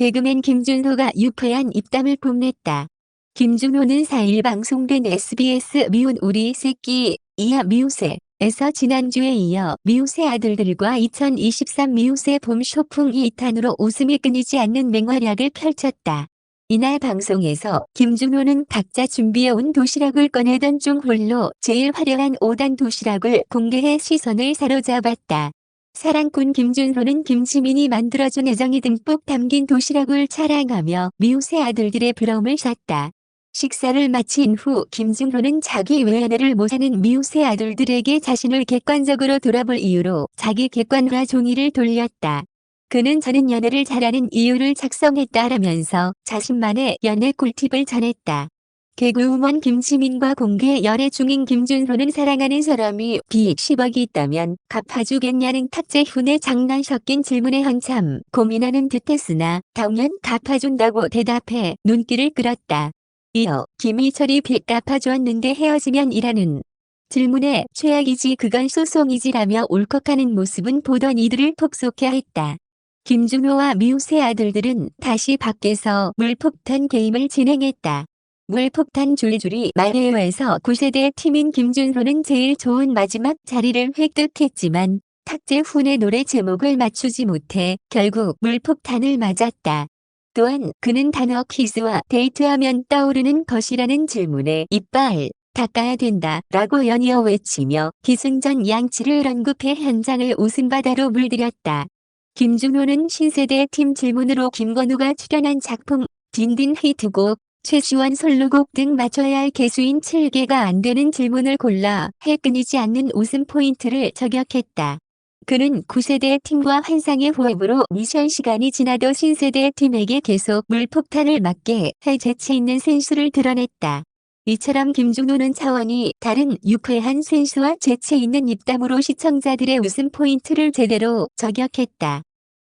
개그맨 김준호가 유쾌한 입담을 뽐냈다. 김준호는 4일 방송된 SBS 미운 우리 새끼 이야 미우새 에서 지난주에 이어 미우새 아들들과 2023 미우새 봄 쇼풍 2탄으로 웃음이 끊이지 않는 맹활약을 펼쳤다. 이날 방송에서 김준호는 각자 준비해온 도시락을 꺼내던 중 홀로 제일 화려한 5단 도시락을 공개해 시선을 사로잡았다. 사랑꾼 김준호는 김지민이 만들어준 애정이 듬뿍 담긴 도시락을 자랑하며 미우새 아들들의 부러움을 샀다. 식사를 마친 후 김준호는 자기 외연애를 못하는 미우새 아들들에게 자신을 객관적으로 돌아볼 이유로 자기 객관화 종이를 돌렸다. 그는 저는 연애를 잘하는 이유를 작성했다라면서 자신만의 연애 꿀팁을 전했다. 개그우먼 김지민과 공개 연애 중인 김준호는 사랑하는 사람이 비 10억이 있다면 갚아주겠냐는 탁재훈의 장난 섞인 질문에 한참 고민하는 듯했으나 당연 갚아준다고 대답해 눈길을 끌었다. 이어 김희철이 빚 갚아주었는데 헤어지면 이라는 질문에 최악이지 그건 소송이지라며 울컥하는 모습은 보던 이들을 폭소케 했다. 김준호와 미우새 아들들은 다시 밖에서 물폭탄 게임을 진행했다. 물폭탄 줄줄이 말해요에서 9세대 팀인 김준호는 제일 좋은 마지막 자리를 획득했지만 탁재훈의 노래 제목을 맞추지 못해 결국 물폭탄을 맞았다. 또한 그는 단어 퀴즈와 데이트하면 떠오르는 것이라는 질문에 이빨 닦아야 된다 라고 연이어 외치며 기승전 양치를 언급해 현장을 웃음바다로 물들였다. 김준호는 신세대 팀 질문으로 김건우가 출연한 작품 딘딘 히트곡 최시원 솔로곡 등 맞춰야 할 개수인 7개가 안 되는 질문을 골라 해 끊이지 않는 웃음 포인트를 저격했다. 그는 9세대 팀과 환상의 호흡으로 미션 시간이 지나도 신세대 팀에게 계속 물폭탄을 맞게 해 재치 있는 센스를 드러냈다. 이처럼 김준호는 차원이 다른 유쾌한 센스와 재치 있는 입담으로 시청자들의 웃음 포인트를 제대로 저격했다.